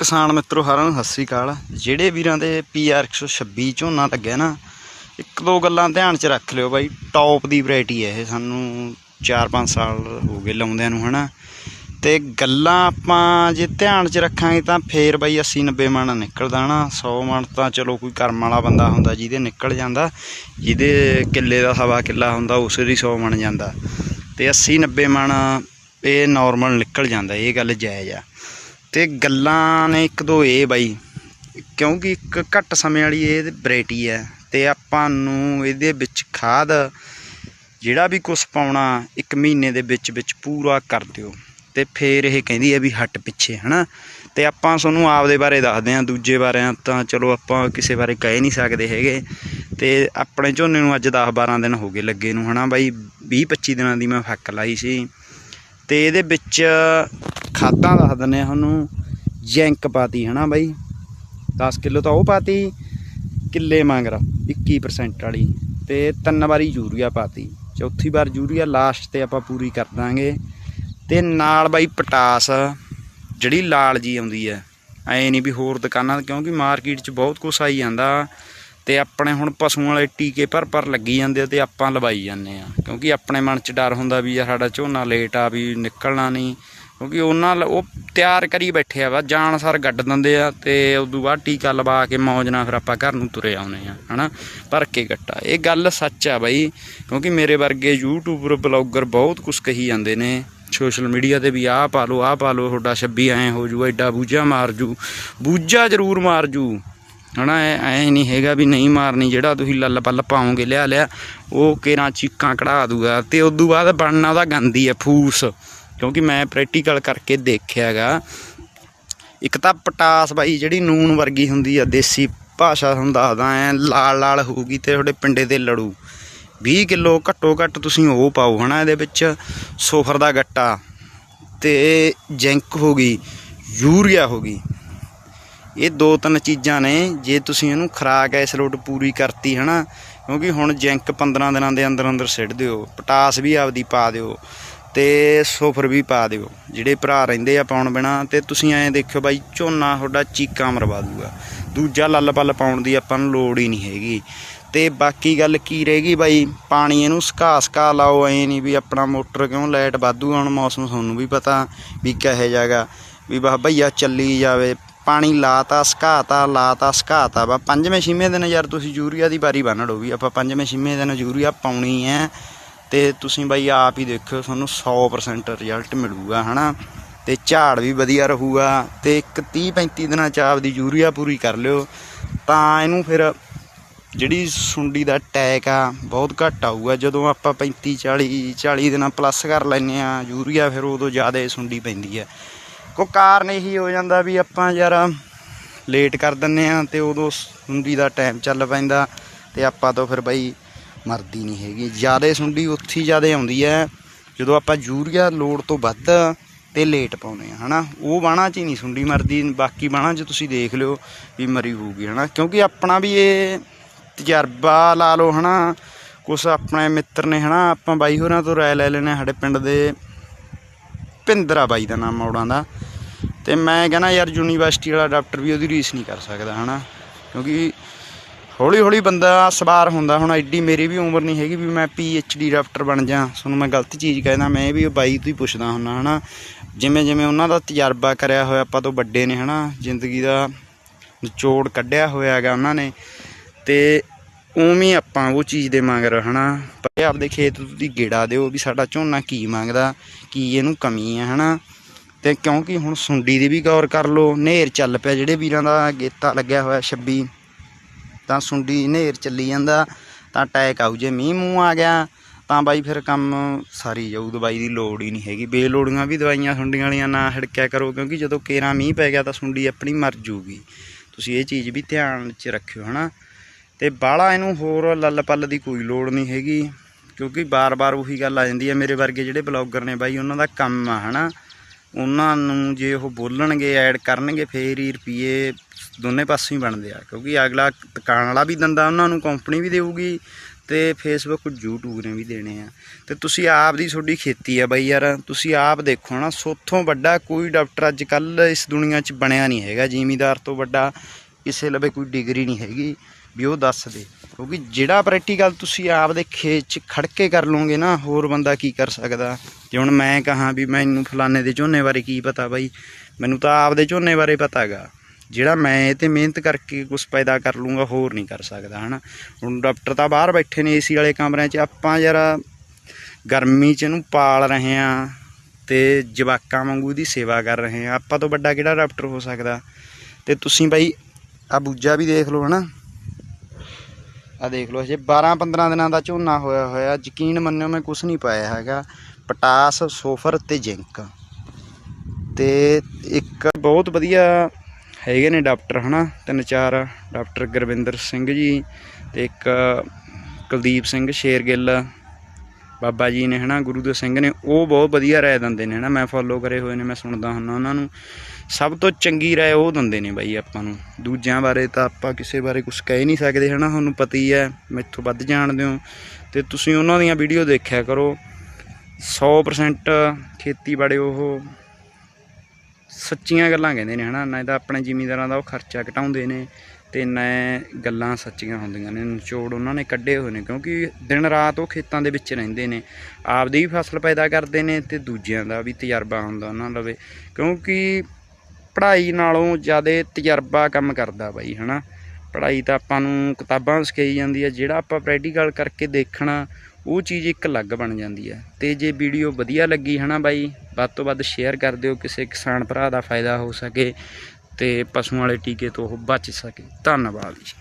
ਕਿਸਾਨ ਮਿੱਤਰੋ, ਸਾਰਿਆਂ ਨੂੰ ਸਤਿ ਸ੍ਰੀ ਅਕਾਲ। ਜਿਹੜੇ ਵੀਰਾਂ ਦੇ ਪੀਆਰ 126 ਝੋਨਾ ਲੱਗਿਆ ਨਾ, ਇੱਕ ਦੋ ਗੱਲਾਂ ਧਿਆਨ 'ਚ ਰੱਖ ਲਿਓ ਬਾਈ। ਟੌਪ ਦੀ ਵੈਰਾਈਟੀ ਹੈ ਇਹ, ਸਾਨੂੰ 4-5 ਸਾਲ ਹੋ ਗਏ ਲਾਉਂਦਿਆਂ ਨੂੰ, ਹਨਾ। ਤੇ ਗੱਲਾਂ ਆਪਾਂ ਜੇ ਧਿਆਨ 'ਚ ਰੱਖਾਂਗੇ ਤਾਂ ਫੇਰ ਬਾਈ 80 90 ਮਣ ਨਿਕਲਦਾ ਨਾ 100 ਮਣ ਤਾਂ ਚਲੋ ਕੋਈ ਕਰਮ ਵਾਲਾ ਬੰਦਾ ਹੁੰਦਾ ਜਿਹਦੇ ਨਿਕਲ ਜਾਂਦਾ, ਜਿਹਦੇ ਕਿੱਲੇ ਦਾ ਸਵਾ ਕਿੱਲਾ ਹੁੰਦਾ, ਉਸੇ ਦੀ 100 ਮਣ ਜਾਂਦਾ। ਤੇ 80 90 ਮਣ ਇਹ ਨਾਰਮਲ ਨਿਕਲ ਜਾਂਦਾ, ਇਹ ਗੱਲ ਜਾਇਜ਼ ਆ। ਤੇ ਗੱਲਾਂ ਨੇ ਇੱਕ ਦੋ ਇਹ ਬਾਈ, ਕਿਉਂਕਿ ਇੱਕ ਘੱਟ ਸਮੇਂ ਵਾਲੀ ਇਹ ਵੈਰਾਈਟੀ ਹੈ ਤੇ ਆਪਾਂ ਨੂੰ ਇਹਦੇ ਵਿੱਚ ਖਾਦ ਜਿਹੜਾ ਵੀ ਕੁਝ ਪਾਉਣਾ ਇੱਕ ਮਹੀਨੇ ਦੇ ਵਿੱਚ ਵਿੱਚ ਪੂਰਾ ਕਰ ਦਿਓ। ਤੇ ਫੇਰ ਇਹ ਕਹਿੰਦੀ ਹੈ ਵੀ ਹੱਟ ਪਿੱਛੇ, ਹਨਾ? ਤੇ ਆਪਾਂ ਤੁਹਾਨੂੰ ਆਪਦੇ ਬਾਰੇ ਦੱਸਦੇ ਹਾਂ, ਦੂਜੇ ਬਾਰੇ ਤਾਂ ਚਲੋ ਆਪਾਂ ਕਿਸੇ ਬਾਰੇ ਕਹਿ ਨਹੀਂ ਸਕਦੇ ਹੈਗੇ। ਤੇ ਆਪਣੇ ਝੋਨੇ ਨੂੰ ਅੱਜ 10 12 ਦਿਨ ਹੋ ਗਏ ਲੱਗੇ ਨੂੰ, ਹਨਾ ਬਾਈ? 20 25 ਦਿਨਾਂ ਦੀ ਮੈਂ ਫੱਕ ਲਾਈ ਸੀ। ਤੇ ਇਹਦੇ ਵਿੱਚ ਖਾਦਾਂ ਦੱਸ ਦਿੰਨੇ ਆ ਤੁਹਾਨੂੰ। ਜੈਂਕ ਪਾਤੀ ਹਨਾ ਬਾਈ? 10 ਕਿਲੋ ਤਾਂ ਉਹ ਪਾਤੀ, ਕਿੱਲੇ ਮੰਗਰਾ 21% ਵਾਲੀ। ਤੇ ਤਿੰਨ ਵਾਰੀ ਯੂਰੀਆ ਪਾਤੀ। ਚੌਥੀ ਵਾਰ ਯੂਰੀਆ ਲਾਸਟ ਤੇ ਆਪਾਂ ਪੂਰੀ ਕਰ ਦਾਂਗੇ। ਤੇ ਨਾਲ ਬਾਈ ਪਟਾਸ, ਜਿਹੜੀ ਲਾਲ ਜੀ ਆਉਂਦੀ ਹੈ। ਐ ਨਹੀਂ ਵੀ ਹੋਰ ਦੁਕਾਨਾਂ ਕਿਉਂਕਿ ਮਾਰਕੀਟ 'ਚ ਬਹੁਤ ਕੁਛ ਆਈ ਜਾਂਦਾ। ਤੇ ਆਪਣੇ ਹੁਣ ਪਸ਼ੂਆਂ ਵਾਲੇ ਟੀਕੇ ਭਰ ਭਰ ਲੱਗੀ ਜਾਂਦੇ ਆ ਤੇ ਆਪਾਂ ਲਵਾਈ ਜਾਂਦੇ ਆ। ਕਿਉਂਕਿ ਆਪਣੇ ਮਨ 'ਚ ਡਰ ਹੁੰਦਾ ਵੀ ਯਾਰ ਸਾਡਾ ਝੋਨਾ ਲੇਟ ਆ ਵੀ ਨਿਕਲਣਾ ਨਹੀਂ ਕਿਉਂਕਿ ਉਹਨਾਂ ਲ- ਉਹ ਤਿਆਰ ਕਰੀ ਬੈਠੇ ਆ ਵਾ ਜਾਣ ਸਰ ਗੱਡ ਦਿੰਦੇ ਆ ਤੇ ਤੋਂ ਬਾਅਦ ਟੀਕਾ ਲਵਾ ਕੇ ਮੌਜ ਨਾਲ ਫਿਰ ਆਪਾਂ ਘਰ ਨੂੰ ਤੁਰੇ ਆਉਨੇ ਆ, ਹਨਾ? ਭਰ ਕੇ ਗੱਟਾ। ਇਹ ਗੱਲ ਸੱਚ ਆ ਬਾਈ, ਕਿਉਂਕਿ ਮੇਰੇ ਵਰਗੇ ਯੂਟਿਊਬਰ ਬਲੌਗਰ ਬਹੁਤ ਕੁਝ ਕਹੀ ਜਾਂਦੇ ਨੇ। ਸੋਸ਼ਲ ਮੀਡੀਆ ਤੇ ਵੀ ਆਹ ਪਾ ਲਓ, ਆਹ ਪਾ ਲਓ, ਤੁਹਾਡਾ 26 ਐ ਹੋ ਜੂ, ਐਡਾ ਬੂਝਾ ਮਾਰ ਜੂ। ਬੂਝਾ ਜ਼ਰੂਰ ਮਾਰ ਜੂ। ਹਨਾ, ਐ ਨਹੀਂ ਹੈਗਾ ਵੀ ਨਹੀਂ ਮਾਰਨੀ, ਜਿਹੜਾ ਤੁਸੀਂ ਲੱਲ ਪੱਲ ਪਾਓਗੇ ਲਿਆ ਲਿਆ, ਉਹ ਕੇਰਾਂ ਚੀਕਾਂ ਕਢਾ ਦੂਗਾ। ਤੇ ਤੋਂ ਬਾਅਦ ਬਣਨਾ ਉਹਦਾ ਗੰਦੀ ਹੈ ਫੂਸ। ਕਿਉਂਕਿ ਮੈਂ ਪ੍ਰੈਕਟੀਕਲ ਕਰਕੇ ਦੇਖਿਆਗਾ। ਇੱਕ ਤਾਂ ਪਟਾਸ ਬਾਈ, ਜਿਹੜੀ ਨੂਨ ਵਰਗੀ ਹੁੰਦੀ ਆ, ਦੇਸੀ ਭਾਸ਼ਾ ਤੁਹਾਨੂੰ ਦੱਸਦਾ, ਐ ਲਾਲ ਲਾਲ ਹੋਊਗੀ ਤੇ ਤੁਹਾਡੇ ਪਿੰਡੇ ਤੇ ਲੜੂ। 20 ਕਿਲੋ ਘੱਟੋ ਘੱਟ ਤੁਸੀਂ ਉਹ ਪਾਓ, ਹਨਾ, ਇਹਦੇ ਵਿੱਚ ਸੋਫਰ ਦਾ ਗੱਟਾ। ਤੇ ਜਿੰਕ ਹੋ ਗਈ, ਯੂਰੀਆ ਹੋ ਗਈ। ਇਹ ਦੋ ਤਿੰਨ ਚੀਜ਼ਾਂ ਨੇ, ਜੇ ਤੁਸੀਂ ਇਹਨੂੰ ਖਰਾਕ ਐਸ ਲੋਟ ਪੂਰੀ ਕਰਤੀ ਹਨਾ, ਕਿਉਂਕਿ ਹੁਣ ਜਿੰਕ 15 ਦਿਨਾਂ ਦੇ ਅੰਦਰ ਅੰਦਰ ਸਿੱਟ ਦਿਓ, ਪਟਾਸ ਵੀ ਆਪਦੀ ਪਾ ਦਿਓ ਤੇ ਸੋਫਰ ਵੀ ਪਾ ਦਿਓ, ਜਿਹੜੇ ਭਰਾ ਰਹਿੰਦੇ ਆ ਪਾਉਣ ਬਿਨਾ, ਤੇ ਤੁਸੀਂ ਐਂ ਦੇਖਿਓ ਬਾਈ ਝੋਨਾ ਤੁਹਾਡਾ ਚੀਕਾਂ ਮਰਵਾ ਦੂਗਾ। ਦੂਜਾ ਲੱਲ ਪੱਲ ਪਾਉਣ ਦੀ ਆਪਾਂ ਨੂੰ ਲੋੜ ਹੀ ਨਹੀਂ ਹੈਗੀ। ਤੇ ਬਾਕੀ ਗੱਲ ਕੀ ਰਹੇਗੀ ਬਾਈ, ਪਾਣੀ ਇਹਨੂੰ ਸਕਾ ਸਕਾ ਲਾਓ, ਐ ਨਹੀਂ ਵੀ ਆਪਣਾ ਮੋਟਰ ਕਿਉਂ ਲਾਈਟ ਵਾਧੂ ਹੁਣ ਮੌਸਮ ਤੁਹਾਨੂੰ ਵੀ ਪਤਾ ਵੀ ਕਿਹੋ ਜਾਗਾ ਵੀ ਬਾ ਭਈਆ ਚੱਲੀ ਜਾਵੇ ਪਾਣੀ ਲਾਤਾ, ਸਕਾਤਾ ਲਾਤਾ, ਸਕਾਤਾ। ਵਾ ਪੰਜਵੇਂ ਛੇਵੇਂ ਦਿਨ ਯਾਰ ਤੁਸੀਂ ਯੂਰੀਆ ਦੀ ਵਾਰੀ ਬੰਨੜੋ ਵੀ, ਆਪਾਂ ਪੰਜਵੇਂ ਛੇਵੇਂ ਦਿਨ ਯੂਰੀਆ ਪਾਉਣੀ ਹੈ ਤੇ ਤੁਸੀਂ ਬਾਈ ਆਪ ਹੀ ਦੇਖਿਓ, ਤੁਹਾਨੂੰ 100% ਰਿਜ਼ਲਟ ਮਿਲੂਗਾ, ਹਨਾ? ਤੇ ਝਾੜ ਵੀ ਵਧੀਆ ਰਹੂਗਾ ਤੇ ਇੱਕ 30 35 ਦਿਨਾਂ ਚ ਆਪਦੀ ਯੂਰੀਆ ਪੂਰੀ ਕਰ ਲਿਓ। ਤਾਂ ਇਹਨੂੰ ਫਿਰ ਜਿਹੜੀ ਸੁੰਡੀ ਦਾ ਅਟੈਕ ਆ, ਬਹੁਤ ਘੱਟ ਆਊਗਾ। ਜਦੋਂ ਆਪਾਂ 35 40 40 ਦਿਨਾਂ ਪਲੱਸ ਕਰ ਲੈਨੇ ਆ ਯੂਰੀਆ ਫਿਰ ਉਦੋਂ ਜ਼ਿਆਦਾ ਸੁੰਡੀ ਪੈਂਦੀ ਹੈ। ਕੋ ਕਾਰਨ ਇਹੀ ਹੋ ਜਾਂਦਾ ਵੀ ਆਪਾਂ ਯਾਰ ਲੇਟ ਕਰ ਦਿੰਨੇ ਆ ਤੇ ਉਦੋਂ ਸੁੰਡੀ ਦਾ ਟਾਈਮ ਚੱਲ ਪੈਂਦਾ ਤੇ ਆਪਾਂ ਤੋਂ ਫਿਰ ਬਈ ਮਰਦੀ ਨਹੀਂ ਹੈਗੀ। ਜ਼ਿਆਦਾ ਸੁੰਡੀ ਉੱਥੇ ਜ਼ਿਆਦਾ ਆਉਂਦੀ ਹੈ। ਜਦੋਂ ਆਪਾਂ ਯੂਰੀਆ ਲੋਡ ਤੋਂ ਵੱਧ ਤੇ ਲੇਟ ਪਾਉਨੇ ਆ, ਹਨਾ? ਉਹ ਬਾਣਾ 'ਚ ਹੀ ਨਹੀਂ ਸੁੰਡੀ ਮਰਦੀ। ਬਾਕੀ ਬਾਣਾ 'ਚ ਤੁਸੀਂ ਦੇਖ ਲਿਓ ਵੀ ਮਰੀ ਹੋਊਗੀ, ਹਨਾ? ਕਿਉਂਕਿ ਆਪਣਾ ਵੀ ਇਹ ਤਜਰਬਾ ਲਾ ਲਓ, ਹਨਾ? ਕੁਛ ਆਪਣੇ ਮਿੱਤਰ ਨੇ, ਹਨਾ? ਆਪਾਂ ਬਾਈ ਹੋਰਾਂ ਤੋਂ ਰਾਏ ਲੈ ਲੈਣੇ ਸਾਡੇ ਪਿੰਡ ਦੇ ਭਿੰਦਰਾ ਬਾਈ ਦਾ ਨਾਮ ਮੌੜਾਂ ਦਾ। ਤੇ ਮੈਂ ਕਹਿੰਦਾ ਯਾਰ ਯੂਨੀਵਰਸਿਟੀ ਵਾਲਾ ਡਾਕਟਰ ਵੀ ਉਹਦੀ ਰੀਸ ਨਹੀਂ ਕਰ ਸਕਦਾ, ਹਨਾ? ਕਿਉਂਕਿ ਹੌਲੀ ਹੌਲੀ ਬੰਦਾ ਸਵਾਰ ਹੁੰਦਾ। ਹੁਣ ਐਡੀ ਮੇਰੀ ਵੀ ਉਮਰ ਨਹੀਂ ਹੈਗੀ ਵੀ ਮੈਂ ਪੀ ਐਚ ਡੀ ਡਾਕਟਰ ਬਣ ਜਾ। ਤੁਹਾਨੂੰ ਮੈਂ ਗਲਤ ਚੀਜ਼ ਕਹਿੰਦਾ, ਮੈਂ ਵੀ ਉਹ ਬਾਈ ਤੋਂ ਹੀ ਪੁੱਛਦਾ ਹੁੰਦਾ, ਹਨਾ? ਜਿਵੇਂ ਜਿਵੇਂ ਉਹਨਾਂ ਦਾ ਤਜਰਬਾ ਕਰਿਆ ਹੋਇਆ, ਆਪਾਂ ਤੋਂ ਵੱਡੇ ਨੇ, ਹਨਾ? ਜ਼ਿੰਦਗੀ ਦਾ ਨਿਚੋੜ ਕੱਢਿਆ ਹੋਇਆ ਹੈਗਾ ਉਹਨਾਂ ਨੇ। ਤੇ ਉਵੇਂ ਆਪਾਂ ਉਹ ਚੀਜ਼ ਦੇ ਮੰਗਰ, ਹਨਾ? ਪਰ ਆਪਦੇ ਖੇਤ ਤੁਸੀਂ ਗੇੜਾ ਦਿਓ ਵੀ ਸਾਡਾ ਝੋਨਾ ਕੀ ਮੰਗਦਾ, ਕੀ ਇਹਨੂੰ ਕਮੀ ਹੈ ਹਨਾ? ਤੇ ਕਿਉਂਕਿ ਹੁਣ ਸੁੰਡੀ ਦੀ ਵੀ ਗੌਰ ਕਰ ਲਓ, ਨੇਰ ਚੱਲ ਪਿਆ, ਜਿਹੜੇ ਵੀਰਾਂ ਦਾ ਗੇਤਾ ਲੱਗਿਆ ਹੋਇਆ 26 ਤਾਂ ਸੁੰਡੀ ਨੇਰ ਚੱਲੀ ਜਾਂਦਾ, ਤਾਂ ਅਟੈਕ ਆਊ ਜੇ ਮੀਂਹ ਮੂੰਹ ਆ ਗਿਆ, ਤਾਂ ਬਾਈ ਫਿਰ ਕੰਮ ਸਾਰੀ ਜਾਊ, ਦਵਾਈ ਦੀ ਲੋੜ ਹੀ ਨਹੀਂ ਹੈਗੀ। ਬੇਲੋੜੀਆਂ ਵੀ ਦਵਾਈਆਂ ਸੁੰਡੀਆਂ ਵਾਲੀਆਂ ਨਾ ਹਿੜਕਿਆ ਕਰੋ, ਕਿਉਂਕਿ ਜਦੋਂ ਕੇਰਾ ਮੀਂਹ ਪੈ ਗਿਆ ਤਾਂ ਸੁੰਡੀ ਆਪਣੀ ਮਰ ਜੂਗੀ। ਤੁਸੀਂ ਇਹ ਚੀਜ਼ ਵੀ ਧਿਆਨ 'ਚ ਰੱਖਿਓ, ਹਨਾ? ਤੇ ਬਾਹਲਾ ਇਹਨੂੰ ਹੋਰ ਲੱਲ ਪੱਲ ਦੀ ਕੋਈ ਲੋੜ ਨਹੀਂ ਹੈਗੀ, ਕਿਉਂਕਿ ਬਾਰ-ਬਾਰ ਉਹੀ ਗੱਲ ਆ ਜਾਂਦੀ ਹੈ ਮੇਰੇ ਵਰਗੇ ਜਿਹੜੇ ਬਲੌਗਰ ਨੇ ਬਾਈ, ਉਹਨਾਂ ਦਾ ਕੰਮ ਆ, ਹਨਾ? ਉਹਨਾਂ ਨੂੰ ਜੇ ਉਹ ਬੋਲਣਗੇ, ਐਡ ਕਰਨਗੇ, ਫੇਰ ਹੀ ਰੁਪਏ ਦੋਨੇ ਪਾਸੋਂ ਹੀ ਬਣਦੇ ਆ, ਕਿਉਂਕਿ ਅਗਲਾ ਦੁਕਾਨ ਵਾਲਾ ਵੀ ਦਿੰਦਾ ਉਹਨਾਂ ਨੂੰ, ਕੰਪਨੀ ਵੀ ਦੇਊਗੀ ਤੇ ਫੇਸਬੁੱਕ YouTube ਨੇ ਵੀ ਦੇਣੇ ਆ। ਤੇ ਤੁਸੀਂ ਆਪ ਦੀ ਤੁਹਾਡੀ ਖੇਤੀ ਆ ਬਾਈ ਯਾਰ, ਤੁਸੀਂ ਆਪ ਦੇਖੋ ਨਾ, ਸੋਥੋਂ ਵੱਡਾ ਕੋਈ ਡਾਕਟਰ ਅੱਜ ਕੱਲ ਇਸ ਦੁਨੀਆ 'ਚ ਬਣਿਆ ਨਹੀਂ ਹੈਗਾ, ਜ਼ਿਮੀਦਾਰ ਤੋਂ ਵੱਡਾ ਕਿਸੇ ਲਵੇ ਕੋਈ ਡਿਗਰੀ ਨਹੀਂ ਹੈਗੀ। ਵੀ ਉਹ ਦੱਸ ਦੇ। ਕਿਉਂਕਿ ਜਿਹੜਾ ਪ੍ਰੈਕਟੀਕਲ ਤੁਸੀਂ ਆਪ ਦੇ ਖੇਤ 'ਚ ਖੜ ਕੇ ਕਰ ਲਓਗੇ ਨਾ, ਹੋਰ ਬੰਦਾ ਕੀ ਕਰ ਸਕਦਾ? ਜੇ ਹੁਣ ਮੈਂ ਕਹਾਂ ਵੀ ਮੈਨੂੰ ਫਲਾਣੇ ਦੇ ਝੋਨੇ ਬਾਰੇ ਕੀ ਪਤਾ ਬਾਈ? ਮੈਨੂੰ ਤਾਂ ਆਪ ਦੇ ਝੋਨੇ ਬਾਰੇ ਪਤਾ ਹੈਗਾ ਜਿਹੜਾ ਮੈਂ ਇਹ ਤੇ ਮਿਹਨਤ ਕਰਕੇ ਕੁਝ ਪੈਦਾ ਕਰ ਲੂੰਗਾ ਹੋਰ ਨਹੀਂ ਕਰ ਸਕਦਾ, ਹਨਾ? ਹੁਣ ਡਾਕਟਰ ਤਾਂ ਬਾਹਰ ਬੈਠੇ ਨੇ ਏਸੀ ਵਾਲੇ ਕਮਰਿਆਂ 'ਚ। ਆਪਾਂ ਯਾਰ ਗਰਮੀ 'ਚ ਇਹਨੂੰ ਪਾਲ ਰਹੇ ਆ ਤੇ ਜਵਾਕਾਂ ਵਾਂਗੂ ਦੀ ਸੇਵਾ ਕਰ ਰਹੇ ਆ। ਆਪਾਂ ਤੋਂ ਵੱਡਾ ਕਿਹੜਾ ਡਾਕਟਰ ਹੋ ਸਕਦਾ? ਤੇ ਤੁਸੀਂ ਬਾਈ ਆ ਬੂਜਾ ਵੀ ਦੇਖ ਲਓ, ਹਨਾ? ਆ ਦੇਖ ਲਓ ਹਜੇ 12 15 ਦਿਨਾਂ ਦਾ ਝੋਨਾ ਹੋਇਆ ਹੋਇਆ, ਯਕੀਨ ਮੰਨਿਓ ਮੈਂ ਕੁਝ ਨਹੀਂ ਪਾਇਆ ਹੈਗਾ। ਪਟਾਸ, ਸੋਫਰ ਤੇ ਜਿੰਕ। ਤੇ ਇੱਕ ਬਹੁਤ ਵਧੀਆ ਹੈਗੇ ਨੇ ਡਾਕਟਰ, ਹਨਾ? ਤਿੰਨ ਚਾਰ ਡਾਕਟਰ ਗੁਰਵਿੰਦਰ ਸਿੰਘ ਜੀ ਤੇ ਇੱਕ ਕੁਲਦੀਪ ਸਿੰਘ ਸ਼ੇਰਗਿੱਲ। ਬਾਬਾ ਜੀ ਨੇ, ਹਨਾ, ਗੁਰੂ ਦੇ ਸਿੰਘ ਨੇ, ਉਹ ਬਹੁਤ ਵਧੀਆ ਰਾਏ ਦਿੰਦੇ ਨੇ, ਹਨਾ, ਮੈਂ ਫੋਲੋ ਕਰੇ ਹੋਏ ਨੇ, ਮੈਂ ਸੁਣਦਾ ਹੁੰਦਾ ਉਹਨਾਂ ਨੂੰ। ਸਭ ਤੋਂ ਚੰਗੀ ਰਾਏ ਉਹ ਦਿੰਦੇ ਨੇ ਬਾਈ ਆਪਾਂ ਨੂੰ। ਦੂਜਿਆਂ ਬਾਰੇ ਤਾਂ ਆਪਾਂ ਕਿਸੇ ਬਾਰੇ ਕੁਝ ਕਹਿ ਨਹੀਂ ਸਕਦੇ, ਹਨਾ, ਤੁਹਾਨੂੰ ਪਤਾ ਹੀ ਹੈ, ਮੈਥੋਂ ਵੱਧ ਜਾਣਦੇ ਹੋ। ਤੇ ਤੁਸੀਂ ਉਹਨਾਂ ਦੀਆਂ ਵੀਡੀਓ ਦੇਖਿਆ ਕਰੋ। 100% ਖੇਤੀਬਾੜੀ ਉਹ ਸੱਚੀਆਂ ਗੱਲਾਂ ਕਹਿੰਦੇ ਨੇ, ਹਨਾ, ਨਾ ਤਾਂ ਆਪਣੇ ਜ਼ਿਮੀਂਦਾਰਾਂ ਦਾ ਉਹ ਖਰਚਾ ਘਟਾਉਂਦੇ ਨੇ। ਤੇ ਨਾ ਗੱਲਾਂ ਸੱਚੀਆਂ ਹੁੰਦੀਆਂ ਨੇ, ਨਿਚੋੜ ਉਹਨਾਂ ਨੇ ਕੱਢੇ ਹੋਏ ਨੇ, ਕਿਉਂਕਿ ਦਿਨ ਰਾਤ ਉਹ ਖੇਤਾਂ ਦੇ ਵਿੱਚ ਰਹਿੰਦੇ ਨੇ, ਆਪਦੀ ਵੀ ਫਸਲ ਪੈਦਾ ਕਰਦੇ ਨੇ ਤੇ ਦੂਜਿਆਂ ਦਾ ਵੀ ਤਜਰਬਾ ਹੁੰਦਾ ਉਹਨਾਂ ਲਵੇ ਕਿਉਂਕਿ ਪੜ੍ਹਾਈ ਨਾਲੋਂ ਜ਼ਿਆਦਾ ਤਜਰਬਾ ਕੰਮ ਕਰਦਾ ਬਾਈ, ਹਨਾ? ਪੜ੍ਹਾਈ ਤਾਂ ਆਪਾਂ ਨੂੰ ਕਿਤਾਬਾਂ ਸਿਖਾਈ ਜਾਂਦੀ ਹੈ ਜਿਹੜਾ ਆਪਾਂ ਪ੍ਰੈਕਟੀਕਲ ਕਰਕੇ ਦੇਖਣਾ, ਉਹ ਚੀਜ਼ ਇੱਕ ਅਲੱਗ ਬਣ ਜਾਂਦੀ ਹੈ ਤੇ ਜੇ ਵੀਡੀਓ ਵਧੀਆ ਲੱਗੀ, ਹਨਾ ਬਾਈ, ਵੱਧ ਤੋਂ ਵੱਧ ਸ਼ੇਅਰ ਕਰ ਦਿਓ, ਕਿਸੇ ਕਿਸਾਨ ਭਰਾ ਦਾ ਫਾਇਦਾ ਹੋ ਸਕੇ। ਤੇ ਪਸ਼ੂਆਂ ਵਾਲੇ ਟੀਕੇ ਤੋਂ ਉਹ ਬਚ ਸਕੇ। ਧੰਨਵਾਦ ਜੀ।